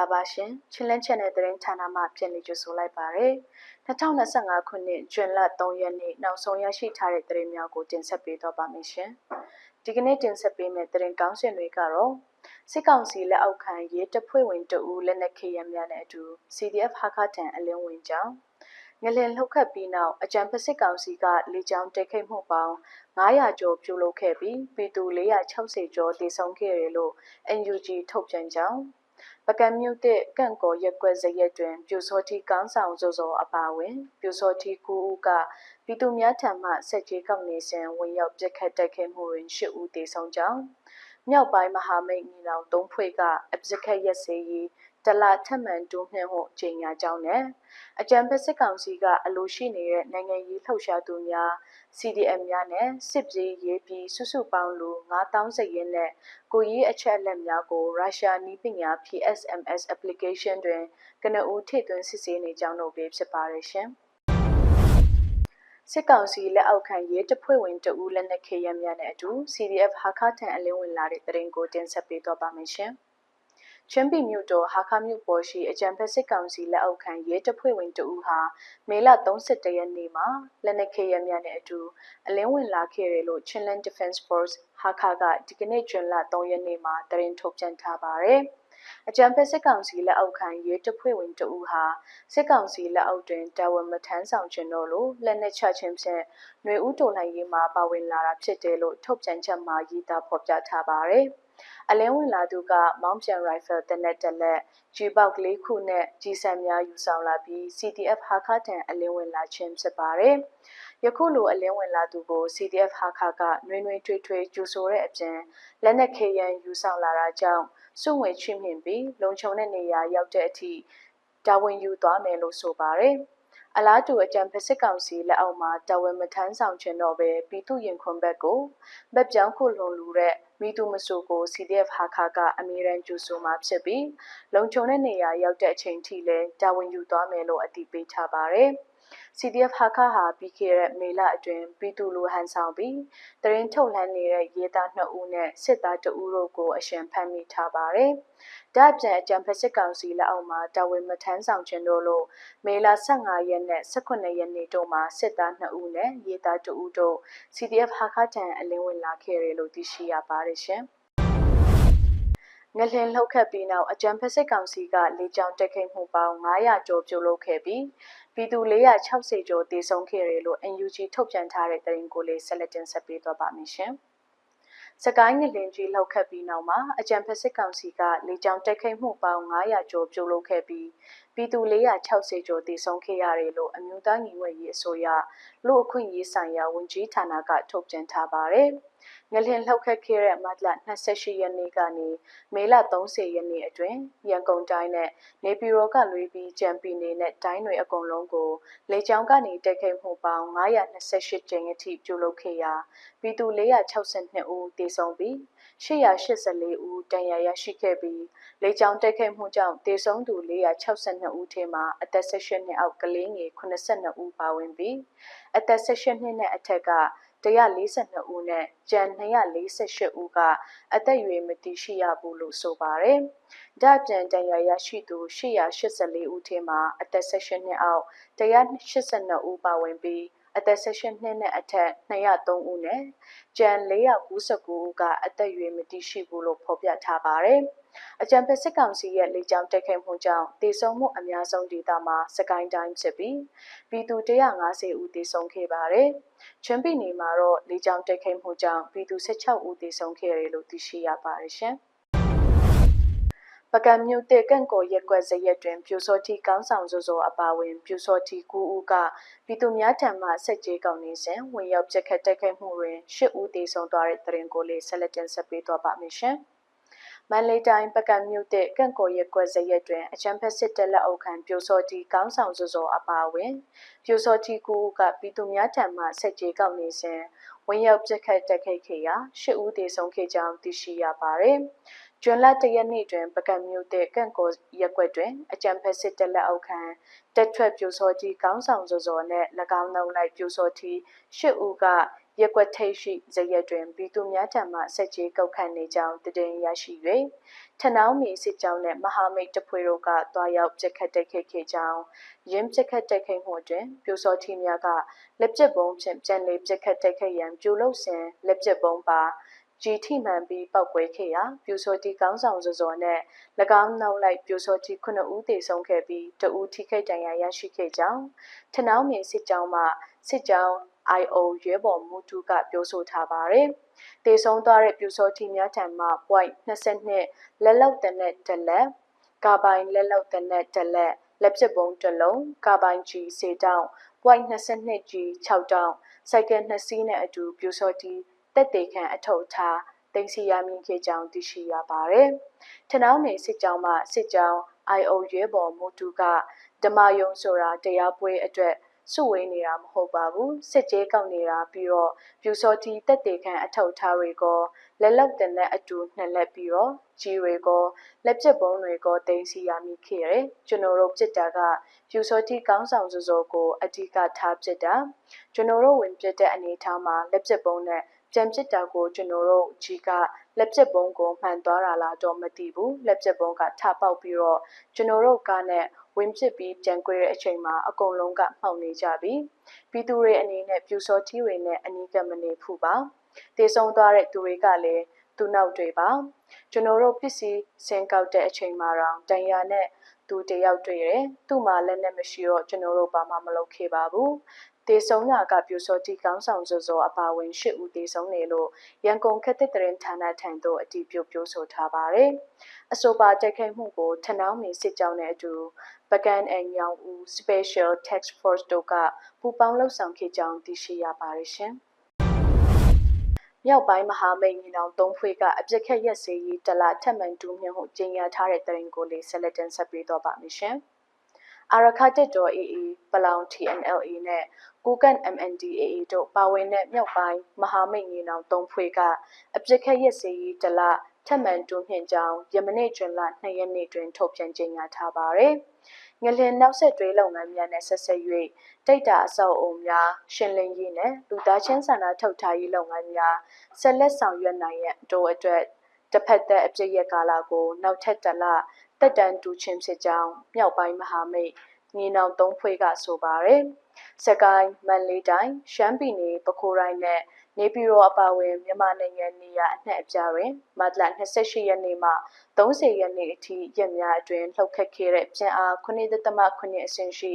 လာပါရှင်ချင်းလန်းချက်နဲ့သတင်းဌာနမှပြန်လည်ကြိုဆိုလိုက်ပါရယ်2025ခုနှစ်ဇွန်လ3ရက်နေ့နောက်ဆုံးရရှိထားတဲ့သတင်းများကိုတင်ဆက်ပေးတော့ပါမယ်ရှင်ဒီကနေ့တင်ဆက်ပေးမယ့်သတင်းကောင်းစင်တွေကတော့စစ်ကောင်စီလက်အောက်ခံရေးတပ်ဖွဲ့ဝင်တအူလက်နက်ခေရများနဲ့အတူ CDF ဟာခတန်အလင်းဝင်ကြောင်းငလင်လှုပ်ခတ်ပြီးနောက်အကြံပစစ်ကောင်စီကလေကြောင်းတိုက်ခိုက်မှုပေါင်း900ကျော်ပြုလုပ်ခဲ့ပြီးပြည်သူ460ကျော်တည်ဆုံခဲ့တယ်လို့ NUG ထုတ်ပြန်ကြောင်း ပကံမြို့တဲ့ကန့်ကော်ရက်ကွက်ဇရက်တွင်ပြူစောတိကောင်းဆောင်စောစောအပါဝင်ပြူစောတိကူဦးကပြည်သူများထံမှဆက်ကြီးကောက်နေစဉ်ဝင်ရောက်ပြက်ခတ်တိုက်ခိုက်မှုတွင်ရှစ်ဦးသေဆုံးကြောင်းမြောက်ပိုင်းမဟာမိတ်ညီနောင်သုံးဖွဲ့ကအပစခက်ရက်စေးရေး တလာထက်မှန်တိုးမြှင့်မှုကြေညာကြောင်းနဲ့အကြံဖက်စစ်ကောင်စီကအလိုရှိနေတဲ့နိုင်ငံရေးလှုပ်ရှားသူများ CDM များနဲ့စစ်ပြေးရေးပြီးစုစုပေါင်းလူ9000စည်ရင်းနဲ့ကိုရေးအချက်အလက်များကိုရုရှားနီးပညာ PSMS application တွင်ကနဦးထည့်သွင်းစစ်ဆေးနေကြောင်းတို့ပဲဖြစ်ပါရရှင်စစ်ကောင်စီလက်အောက်ခံရေးတပ်ဖွဲ့ဝင်တဦးလက်နက်ခဲယမ်းများနဲ့အတူ CDF ဟာခထန်အလင်းဝင်လာတဲ့တရင်ကိုတင်ဆက်ပေးတော့ပါမယ်ရှင်။ ချင်းပြည်မြို့တော်ဟာခမြို့ပေါ်ရှိအကြံဖက်စစ်ကောင်စီလက်အောက်ခံရဲတပ်ဖွဲ့ဝင်တဦးဟာမေလ31ရက်နေ့မှာလက်နက်ခဲယမ်းများနဲ့အတူအလင်းဝင်လာခဲ့တယ်လို့ Chinland Defense Force ဟာခကဒီကနေ့ဇွန်လ3ရက်နေ့မှာသတင်းထုတ်ပြန်ထားပါတယ်။အကြံဖက်စစ်ကောင်စီလက်အောက်ခံရဲတပ်ဖွဲ့ဝင်တဦးဟာစစ်ကောင်စီလက်အောက်တွင်တာဝန်မထမ်းဆောင်ခြင်းတို့လိုလက်နက်ချခြင်းဖြင့်ຫນွေဦးတော်လှန်ရေးမှာပါဝင်လာတာဖြစ်တယ်လို့ထုတ်ပြန်ချက်မှာရေးသားဖော်ပြထားပါတယ်။ အလင်းဝင်လာသူကမောင်းပြန်ရိုင်ဖယ်တနက်တက်လက်ဂျီပေါက်လေးခုနဲ့ကြီးစံများယူဆောင်လာပြီး CDF ဟာခတန်အလင်းဝင်လာခြင်းဖြစ်ပါတယ်။ယခုလိုအလင်းဝင်လာသူကို CDF ဟာခကနှွေးနှွေးထွေးထွေးကျူဆိုတဲ့အပြင်လက်နက်ခေရန်ယူဆောင်လာတာကြောင့်စုငွေချွေမြင့်ပြီးလုံခြုံတဲ့နေရာရောက်တဲ့အထိတာဝန်ယူသွားမယ်လို့ဆိုပါတယ်။ အလားတူအကြံဖစစ်ကောင်စီလက်အောက်မှာတာဝန်မထမ်းဆောင်ခြင်းတော့ပဲပြည်သူရင်ခွန်ဘက်ကိုဗက်ပြောင်းခုလွန်လူတဲ့မိသူမဆိုကို CDF ဟာခါကအမီရန်ကျူဆိုမှာဖြစ်ပြီးလုံခြုံတဲ့နေရာရောက်တဲ့အချိန်ထိလဲတာဝန်ယူသွားမယ်လို့အတည်ပြုထားပါတယ်။ CDF ဟာခါဟာပြီးခဲ့တဲ့မေလအတွင်းပြည်သူလူဟန်ဆောင်ပြီးတရင်ထုတ်လှမ်းနေတဲ့ရဲသား2ဦးနဲ့စစ်သား2ဦးတို့ကိုအရှင်ဖမ်းမိထားပါတယ်။ ဒါ့အပြင်အကြံဖက်စစ်ကောင်စီလက်အောက်မှာတာဝန်မထမ်းဆောင်ခြင်းတို့လို့မေလ15ရက်နဲ့18ရက်နေ့တို့မှာစစ်သား2ဦးနဲ့ရဲသား2ဦးတို့ CDF ဟာခါတန်အလင်းဝင်လာခဲ့တယ်လို့သိရှိရပါတယ်ရှင်။ငလင်လှုပ်ခတ်ပြီးနောက်အကြံဖက်စစ်ကောင်စီကလေကြောင်းတက်ခိတ်မှုပေါင်း900ကျော်ပြုလုပ်ခဲ့ပြီးပြည်သူ460ကျော်တည်ဆုံခဲ့တယ်လို့ NUG ထုတ်ပြန်ထားတဲ့သတင်းကိုလေးဆက်လက်တင်ဆက်ပေးသွားပါမယ်ရှင်။ စကိုင်းငလင်ကြီးလှုပ်ခတ်ပြီးနောက်မှာအကြံဖက်စစ်ကောင်စီကလေကြောင်းတက်ခိတ်မှုပေါင်း900ကျော်ပြုလုပ်ခဲ့ပြီးပြည်သူ460ကျော်တည်ဆုံခဲ့ရတယ်လို့အမျိုးသားညီညွတ်ရေးအစိုးရလူအခွင့်အရေးဆိုင်ရာဝန်ကြီးဌာနကထုတ်ပြန်ထားပါတယ်။ ငလျင်လှုပ်ခတ်ခဲ့တဲ့မတ်လ28ရက်နေ့ကနေမေလ30ရက်နေ့အတွင်းရန်ကုန်တိုင်းနဲ့နေပြည်တော်ကလွေးပြီးကြံပြည်နယ်နဲ့တိုင်းတွေအကုန်လုံးကိုလေကြောင်းကနေတိုက်ခိုက်မှုပေါင်း928ကြိမ်အထိပြုလုပ်ခဲ့ရာပြည်သူ462ဦးသေဆုံးပြီး884ဦးဒဏ်ရာရရှိခဲ့ပြီးလေကြောင်းတိုက်ခိုက်မှုကြောင့်သေဆုံးသူ462ဦးထဲမှာအသက်16နှစ်အောက်ကလေးငယ်82ဦးပါဝင်ပြီးအသက်16နှစ်နဲ့အထက်က 142ဦးနဲ့ကျန်248ဦးကအသက်အရွယ်မသိရှိရဘူးလို့ဆိုပါတယ်။ဒါ့အပြင်တန်ရာရရှိသူ884ဦးထဲမှာအသက်16နှစ်အောက်182ဦးပါဝင်ပြီး အသက်16နှစ်နဲ့အထက်203ဦးနဲ့ကျန်499ဦးကအသက်အရွယ်မသိရှိဘူးလို့ဖော်ပြထားပါတယ်။အကြံပေးစစ်ကောင်စီရဲ့လေကြောင်းတိုက်ခိုက်မှုကြောင့်တေဆုံးမှုအများဆုံးဒေသမှာစကိုင်းတိုင်းဖြစ်ပြီးပြည်သူ150ဦးတေဆုံးခဲ့ပါတယ်။ချင်းပြည်နယ်မှာတော့လေကြောင်းတိုက်ခိုက်မှုကြောင့်ပြည်သူ16ဦးတေဆုံးခဲ့တယ်လို့သိရှိရပါတယ်ရှင်။ ပကံမြို့တဲ့ကန့်ကော်ရက်ကွက်ဇရက်တွင်ပြူစောတိကောင်းဆောင်စိုးစိုးအပါဝင်ပြူစောတိကူဦးကပြည်သူများထံမှဆက်ကြေးကောင်းနေစဉ်ဝင်ရောက်ပြက်ခတ်တိုက်ခိုက်မှုတွင်ရှစ်ဦးသေဆုံးသွားတဲ့တရင်ကိုလေးဆက်လက်တင်ဆက်ပေးသွားပါမယ်ရှင်။မန်လေးတိုင်းပကံမြို့တဲ့ကန့်ကော်ရက်ကွက်ဇရက်တွင်အချမ်းဖက်စစ်တပ်လက်အောက်ခံပြိုစောတီကောင်းဆောင်စိုးစိုးအပါအဝင်ပြိုစောတီကူကပြည်သူများထံမှဆက်ကြေးကောက်နေစဉ်ဝင်ရောက်ပြက်ခတ်တိုက်ခိုက်ခဲ့ရာရှစ်ဦးသေဆုံးခဲ့ကြောင်းသိရှိရပါတယ်။ ကျွန်းလတရက်နေ့တွင်ပကံမြို့တဲ့ကန့်ကောရက်ွက်တွင် အကြံဖက်စစ်တပ်လက်အောက်ခံတက်ထွက်ပြိုစောကြီးကောင်းဆောင်စောစောနဲ့၎င်းနှုံလိုက်ပြိုစောတီရှစ်ဦးကရက်ကွက်ထိပ်ရှိဇရက်တွင်ပြည်သူများထံမှဆက်ကြီးကောက်ခံနေကြောင်းတည်င်းရရှိ၍ထနောင်းမီစစ်ကြောင်းနှင့်မဟာမိတ်တဖွဲ့တို့ကတွားရောက်ပြစ်ခတ်တိုက်ခိုက်ခဲ့ကြောင်းရင်းပြစ်ခတ်တိုက်ခိုက်မှုတွင်ပြူစောထီများကလက်ပစ်ပုံးဖြင့်ပြန်လည်ပြစ်ခတ်တိုက်ခိုက်ရန်ကျူလို့စဉ်လက်ပစ်ပုံးပါ ဂျီထိမှန်ပြီးပောက်ကွဲခဲ့ရာပြူစောတီကောင်းဆောင်စောစောနဲ့၎င်းနောက်လိုက်ပြူစောတီခုနှစ်ဦးသေဆုံးခဲ့ပြီးတဦးထိခိုက်ဒဏ်ရာရရှိခဲ့ကြောင်းထနောင်းမြေစစ်ကြောင်းမှစစ်ကြောင်း IO ရဲဘော်မူတူကပြောဆိုထားပါတယ်။တေဆုံးသွားတဲ့ပြူစောတီများထံမှ point 22လက်လောက်တနက်တလက်ကာဘိုင်လက်လောက်တနက်တလက်လက်ပစ်ပုံးတစ်လုံးကာဘိုင်ကြီးစေတောင်း point 22ကြီး6တောင်းစိုက်ကယ်2စီးနဲ့အတူပြူစောတီ တက်တေခန့်အထောက်ထားတင်စီရမည်ခေကြောင်းသိရှိရပါတယ်။ထနောင်းနေစစ်ကြောင်းမှစစ်ကြောင်း IO ရဲဘော်မူတူကဓမ္မယုံဆိုတာတရားပွဲအတွက်စုဝေးနေတာမဟုတ်ပါဘူးစစ်ကြေးကောက်နေတာပြီးတော့ပြူစောတီတက်တေခန့်အထောက်ထားတွေကိုလက်လောက်တင်တဲ့အတူနှစ်လက်ပြီးတော့ကြီးတွေကိုလက်ပစ်ပုံးတွေကိုတင်စီရမိခဲ့ရတယ်ကျွန်တော်တို့ပြစ်တာကပြူစောတီကောင်းဆောင်စုစုကိုအဓိကထားပြစ်တာကျွန်တော်တို့ဝင်ပြစ်တဲ့အနေထားမှာလက်ပစ်ပုံးနဲ့ ကြံပစ်တာကိုကျွန်တော်တို့ကြီးကလက်ပစ်ပုံးကိုမှန်သွားတာလားတော့မသိဘူးလက်ပစ်ပုံးကထပေါက်ပြီးတော့ကျွန်တော်တို့ကနဲ့ဝင်ဖြစ်ပြီးပြန်ကွဲတဲ့အချိန်မှာအကုန်လုံးကမှောက်နေကြပြီပြည်သူတွေအနေနဲ့ပြူစောတီတွေနဲ့အနီးကပ်မနေဘူးပါတေဆုံးသွားတဲ့သူတွေကလည်းသူနောက်တွေပါကျွန်တော်တို့ပစ္စည်းစင်ကောက်တဲ့အချိန်မှာတော့တန်ရာနဲ့သူတယောက်တွေ့တယ်သူ့မှာလက်နဲ့မရှိတော့ကျွန်တော်တို့ဘာမှမလုပ်ခဲ့ပါဘူး တေဆုံးရကပြူစောတီကောင်းဆောင်စောစောအပါဝင်၈ဦးတေဆုံးနေလို့ရန်ကုန်ခက်တဲ့တရင်ဌာနထံသို့အတည်ပြုပြောဆိုထားပါတယ်။အဆိုပါတိုက်ခိုက်မှုကိုထနောင်းမီစစ်ကြောင်းနဲ့အတူပကန်းအန်ယောင်ဦး Special Task Force တို့ကပူးပေါင်းလှုပ်ဆောင်ခဲ့ကြောင်းသိရှိရပါတယ်ရှင်။မြောက်ပိုင်းမဟာမိတ်ညီနောင်သုံးဖွဲ့ကအပြစ်ခက်ရက်စေးရေးတလထက်မှန်တူးမြင့်မှုကျင်းရထားတဲ့တရင်ကိုလေးဆက်လက်တင်ဆက်ပေးတော့ပါမယ်ရှင်။ အာရခတက်တော် AA ပလောင် TNLA နဲ့ကိုကန် MNDAA တို့ပါဝင်တဲ့မြောက်ပိုင်းမဟာမိတ်ညီနောင်သုံးဖွဲ့ကအပြစ်ခက်ရက်စေးရေးတလထက်မှန်တိုးမြင့်ကြောင်းယမနေ့ကျွန်းလ2ရက်နေ့တွင်ထုတ်ပြန်ကြေညာထားပါရယ်။ငလင်နောက်ဆက်တွဲလုပ်ငန်းများနဲ့ဆက်ဆက်၍တိတ်တာအဆောက်အုံများရှင်းလင်းရေးနဲ့လူသားချင်းစာနာထုတ်ထားရေးလုပ်ငန်းများဆက်လက်ဆောင်ရွက်နိုင်ရန်တို့အတွက်တစ်ဖက်သက်အပြည့်ရကာလကိုနောက်ထပ်တစ်လ တက်တန်တူချင်းဖြစ်ကြောင်းမြောက်ပိုင်းမဟာမိတ်ညီနောင်သုံးဖွဲ့ကဆိုပါရယ်။စကိုင်းမန်လေးတိုင်းရှမ်းပြည်နယ်ပခိုးတိုင်းနဲ့နေပြည်တော်အပါအဝင်မြန်မာနိုင်ငံနေရာအနှံ့အပြားတွင်မတ်လ28ရက်နေ့မှ30ရက်နေ့အထိရက်များအတွင်းလှုပ်ခတ်ခဲ့တဲ့ပြန်အား9.8အဆင့်ရှိ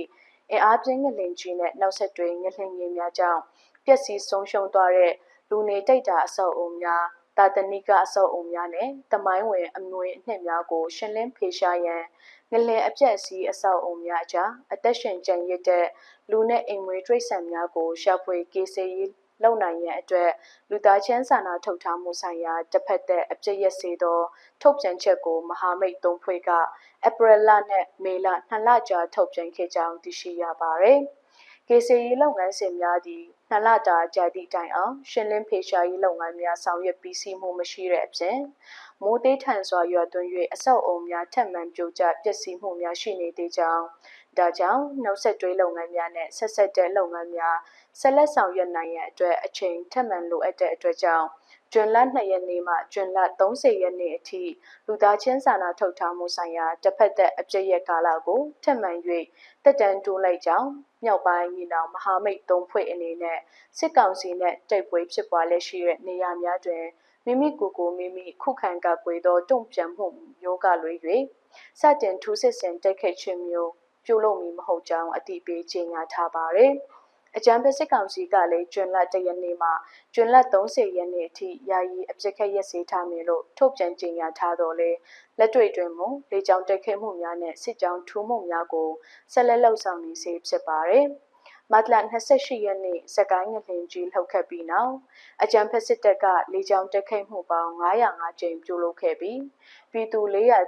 အင်အားပြင်းငလင်ကြီးနဲ့နောက်ဆက်တွဲငလင်ငယ်များကြောင့်ပျက်စီးဆုံးရှုံးသွားတဲ့လူနေတိတ်တာအဆောက်အုံများ တာတနိကအဆောက်အုံများနဲ့တမိုင်းဝင်အမွေအနှစ်များကိုရှင်းလင်းဖေရှားရန်ငလင်အပြက်စီးအဆောက်အုံများအကြားအသက်ရှင်ကျန်ရစ်တဲ့လူနဲ့အိမ်မွေးတိရစ္ဆာန်များကိုရှာဖွေကေးဆေးရေးလုပ်နိုင်ရန်အတွက်လူသားချင်းစာနာထုတ်ထားမှုဆိုင်ရာတစ်ဖက်သက်အပြစ်ရစေသောထုတ်ပြန်ချက်ကိုမဟာမိတ်သုံးဖွဲ့ကဧပြီလနဲ့မေလနှစ်လကြာထုတ်ပြန်ခဲ့ကြောင်းသိရှိရပါတယ်။ကေစီရေးလုပ်ငန်းစဉ်များသည့် နှစ်လတာကြာသည့်တိုင်အောင်ရှင်းလင်းဖေရှားရေးလုပ်ငန်းများဆောင်ရွက်ပြီးစီးမှုမရှိတဲ့အပြင်မိုးသေးထန်စွာရွာသွန်း၍အဆောက်အုံများထပ်မံပြိုကျပျက်စီးမှုများရှိနေသေးကြောင်းဒါကြောင့်နှုတ်ဆက်တွဲလုပ်ငန်းများနဲ့ဆက်ဆက်တဲ့လုပ်ငန်းများဆက်လက်ဆောင်ရွက်နိုင်ရန်အတွက်အချိန်ထပ်မံလိုအပ်တဲ့အတွက်ကြောင့် ကျွန်းလ2ရက်နေ့မှကျွန်းလ30ရက်နေ့အထိလူသားချင်းစာနာထုတ်ထားမှုဆိုင်ရာတစ်ဖက်သက်အပြည့်ရဲ့ကာလကိုထပ်မံ၍တက်တန်တိုးလိုက်ကြောင်းမြောက်ပိုင်းညီနောင်မဟာမိတ်သုံးဖွဲ့အနေနဲ့စစ်ကောင်စီနဲ့တိုက်ပွဲဖြစ်ပွားလက်ရှိတဲ့နေရာများတွင်မိမိကိုယ်ကိုမိမိခုခံကာကွယ်သောတုံ့ပြန်မှုမျိုးကလွေ၍စတင်ထူးစစ်ဆင်တိုက်ခိုက်ခြင်းမျိုးပြုလုပ်မည်မဟုတ်ကြောင်းအတိပေးကြေညာထားပါတယ်။ အကြံပေးစစ်ကောင်စီကလည်းကျွန်းလ၁ရက်နေ့မှကျွန်းလ30ရက်နေ့အထိယာယီအပြစ်ခတ်ရက်စေးထားမယ်လို့ထုတ်ပြန်ကြေညာထားတော့လေလက်တွေ့တွင်မလေကြောင်းတိုက်ခိုက်မှုများနဲ့စစ်ကြောင်းထူးမှုများကိုဆက်လက်လှုပ်ဆောင်နေစေဖြစ်ပါတယ်။မတ်လ28ရက်နေ့စကိုင်းငလင်ကြီးလှုပ်ခတ်ပြီးနောက်အကြံဖက်စစ်တပ်ကလေကြောင်းတိုက်ခိုက်မှုပေါင်း905ကြိမ်ပြုလုပ်ခဲ့ပြီးပြည်သူ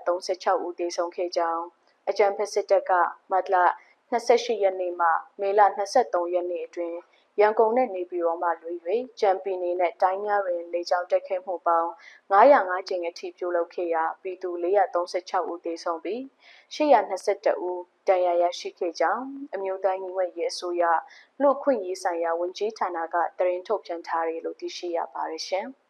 436ဦးသေဆုံးခဲ့ကြောင်းအကြံဖက်စစ်တပ်ကမတ်လ 28ရက်နေ့မှမေလ23ရက်နေ့အတွင်းရန်ကုန်နဲ့နေပြည်တော်မှလွေ၍ကြံပီနေနဲ့တိုင်းများတွင်လေကြောင်းတက်ခဲမှုပေါင်း905ကြိမ်အထိပြုလုပ်ခဲ့ရာပြည်သူ436ဦးသေဆုံးပြီး822ဦးဒဏ်ရာရရှိခဲ့ကြောင်းအမျိုးသားညီညွတ်ရေးအစိုးရလူ့ခွင့်ရေးဆိုင်ရာဝန်ကြီးဌာနကသတင်းထုတ်ပြန်ထားတယ်လို့သိရှိရပါတယ်ရှင်။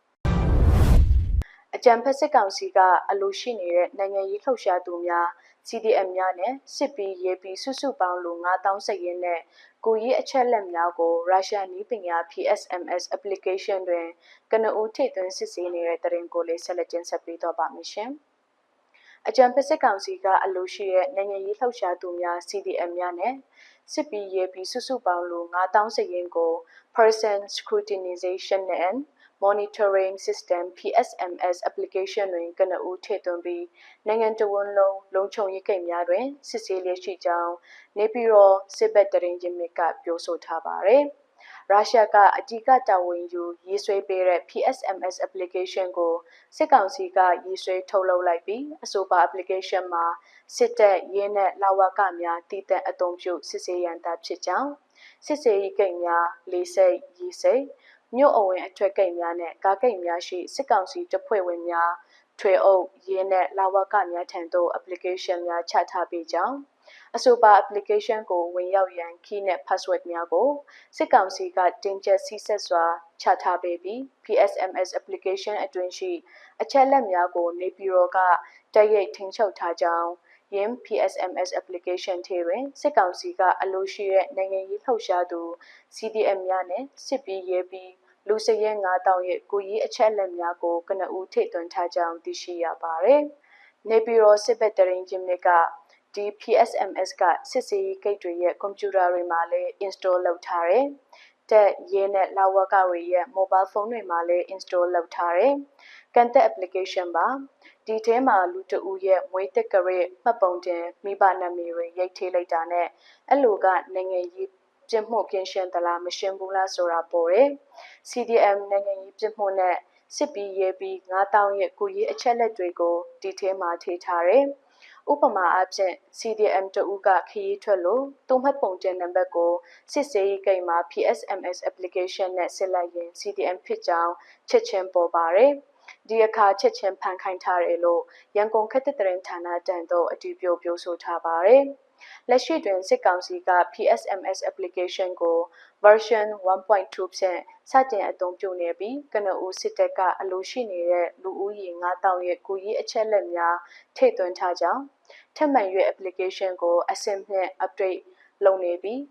အကြံဖက်စစ်ကောင်စီကအလိုရှိနေတဲ့နိုင်ငံရေးလှုပ်ရှားသူများ CDM များနဲ့စစ်ပီးရေးပီးစုစုပေါင်းလူ9000စရင်နဲ့ကိုရေးအချက်လက်များကိုရုရှားနည်းပညာ PSMS application တွင်ကနဦးထိသွင်းစစ်ဆေးနေတဲ့တရင်ကိုလေးဆက်လက်ကျင်းဆက်ပေးတော့ပါမရှင်။အကြံဖက်စစ်ကောင်စီကအလိုရှိတဲ့နိုင်ငံရေးလှုပ်ရှားသူများ CDM များနဲ့စစ်ပီးရေးပီးစုစုပေါင်းလူ9000စရင်ကို person scrutinization and monitoring system PSMS application တွင်ကနဦးထည့်သွင်းပြီးနိုင်ငံတော်ဝန်လုံးလုံခြုံရေးကိန်းများတွင်စစ်ဆေးလျက်ရှိကြောင်းနေပြည်တော်စစ်ဘက်တရင်ချင်းမြစ်ကပြောဆိုထားပါတယ်။ရုရှားကအကြီးကတာဝန်ယူရေးဆွဲပေးတဲ့ PSMS application ကိုစစ်ကောင်စီကရေးဆွဲထုတ်လုပ်လိုက်ပြီးအဆိုပါ application မှာစစ်တပ်ရင်းနဲ့လာဝကများတည်တံ့အသုံးပြုစစ်ဆေးရန်တာဖြစ်ကြောင်းစစ်ဆေးရေးကိန်းများလေးစိတ်ရေးစိတ် မြို့အဝင်အထွက်ဂိတ်များနဲ့ကားဂိတ်များရှိစစ်ကောင်စီတပ်ဖွဲ့ဝင်များထွေအုပ်ရင်းနဲ့လာဝကများထံသို့ application များချထားပေးကြောင်းအဆိုပါ application ကိုဝင်ရောက်ရန် key နဲ့ password များကိုစစ်ကောင်စီကတင်ကျက်စီးဆက်စွာချထားပေးပြီး PSMS application အတွင်းရှိ အချက်လက်များကို နေပြည်တော်ကတိုက်ရိုက်ထိန်းချုပ်ထားကြောင်း ယင်း PSMS application ထဲတွင်စစ်ကောင်စီကအလိုရှိတဲ့နိုင်ငံရေးလှုပ်ရှားသူ CDM များနဲ့စစ်ပီးရဲပြီးလူစရဲ9000ရဲ့ကိုကြီးအချက်လက်များကိုကနဦးထိသွင်းထားကြောင်းသိရှိရပါတယ်။နေပြည်တော်စစ်ဘက်တရင်ချင်းမြစ်ကဒီ PSMS ကစစ်စေးဂိတ်တွေရဲ့ကွန်ပျူတာတွေမှာလည်း install လုပ်ထားတယ်။တက်ရဲနဲ့လာဝကတွေရဲ့ mobile phone တွေမှာလည်း install လုပ်ထားတယ်။ကန်တက် application ပါ ဒီထဲမှာလူတဦးရဲ့မွေးတက်ကြရဲ့မှတ်ပုံတင်မိဘနာမည်တွေရိုက်ထည့်လိုက်တာနဲ့အဲ့လိုကနိုင်ငံရေးပြစ်မှုကင်းရှင်းသလားမရှင်းဘူးလားဆိုတာပေါ်တယ်။ CDM နိုင်ငံရေးပြစ်မှုနဲ့စစ်ပီးရေးပြီး9000ရဲ့ကိုရေးအချက်လက်တွေကိုဒီထဲမှာထည့်ထားတယ်။ဥပမာအားဖြင့် CDM တဦးကခရီးထွက်လို့သူ့မှတ်ပုံတင်နံပါတ်ကိုစစ်ဆေးရေးကိန်းမှာ PSMS application နဲ့ဆက်လိုက်ရင် CDM ဖြစ်ကြောင်းချက်ချင်းပေါ်ပါတယ်။ ဒီအခါချက်ချင်းဖန်ခိုင်းထားတယ်လို့ရန်ကုန်ခက်တဲ့တရင်ဌာနတန်တော့အတူပြောပြောဆိုထားပါတယ်။လက်ရှိတွင်စစ်ကောင်စီက PSMS application ကို version 1.2ဖြင့်စတင်အသုံးပြုနေပြီးကနဦးစစ်တပ်ကအလိုရှိနေတဲ့လူဦးရေ9000ရဲ့ကိုကြီးအချက်လက်များထည့်သွင်းထားကြောင်းထပ်မံ၍ application ကိုအဆင့်ဖြင့် update လုပ်နေပြီး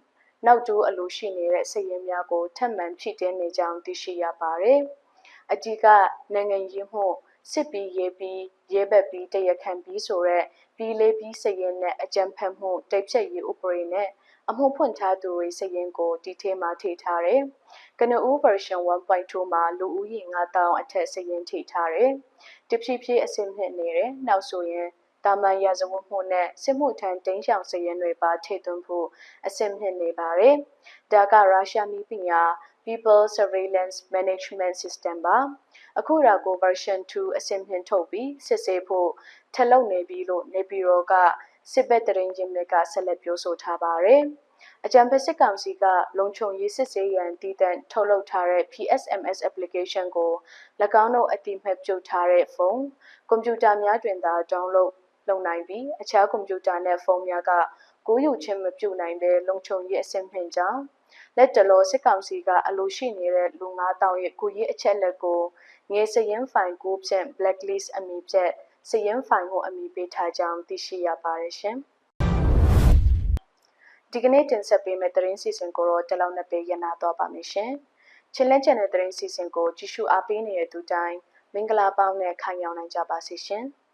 နောက်တူအလိုရှိနေတဲ့စည်ရင်းများကိုထပ်မံဖြည့်တင်းနေကြောင်းသိရှိရပါတယ်။ အကြီးကနိုင်ငံရေးမှုစစ်ပီးရေးပြီးရဲဘက်ပြီးတရခံပြီးဆိုရက်ပြီးလေးပြီးစရင်နဲ့အကြံဖက်မှုတိတ်ဖြတ်ရေးဥပဒေနဲ့အမှုဖွင့်ထားသူတွေစရင်ကိုဒီထဲမှာထိထားတယ်။ကနဦး version 1.2မှာလူဦးရေ9000အထက်စရင်ထိထားတယ်။တဖြည်းဖြည်းအဆင့်နှစ်နေတယ်။နောက်ဆိုရင်တာမန်ရာဇဝတ်မှုနဲ့စစ်မှုထမ်းတင်းရှောင်စရင်တွေပါထိသွင်းဖို့အဆင့်နှစ်နေပါတယ်။ဒါကရုရှားနည်းပညာ People Surveillance Management System ပါအခုဒါကို version 2အဆင့်ဖြင့်ထုတ်ပြီးစစ်ဆေးဖို့ထက်လုပ်နေပြီလို့နေပြည်တော်ကစစ်ဘက်တရင်ချင်းမြစ်ကဆက်လက်ပြောဆိုထားပါတယ်အကြံပေးစစ်ကောင်စီကလုံခြုံရေးစစ်ဆေးရန်တည်တံ့ထုတ်လုပ်ထားတဲ့ PSMS application ကို၎င်းတို့အတိမတ်ပြုတ်ထားတဲ့ဖုန်းကွန်ပျူတာများတွင်သာ download လုပ်နိုင်ပြီးအခြားကွန်ပျူတာနဲ့ဖုန်းများကကိုးယူခြင်းမပြုနိုင်တဲ့လုံခြုံရေးအဆင့်ဖြင့်ကြောင့် လက်တလောစစ်ကောင်စီကအလိုရှိနေတဲ့လူ9000ရဲ့ကိုရေးအချက်လက်ကိုငယ်စရင်ဖိုင်ကိုဖြင့် blacklist အမည်ဖြင့်စရင်ဖိုင်ကိုအမည်ပေးထားကြောင်းသိရှိရပါတယ်ရှင်။ဒီကနေ့တင်ဆက်ပေးမယ့်သတင်းစီစဉ်ကိုတော့တလောက်နဲ့ပေးရနာတော့ပါမယ်ရှင်။ချင်းလဲချန်တဲ့သတင်းစီစဉ်ကိုကြည့်ရှုအားပေးနေတဲ့သူတိုင်းမင်္ဂလာပေါင်းနဲ့ခိုင်ရောင်နိုင်ကြပါစေရှင်။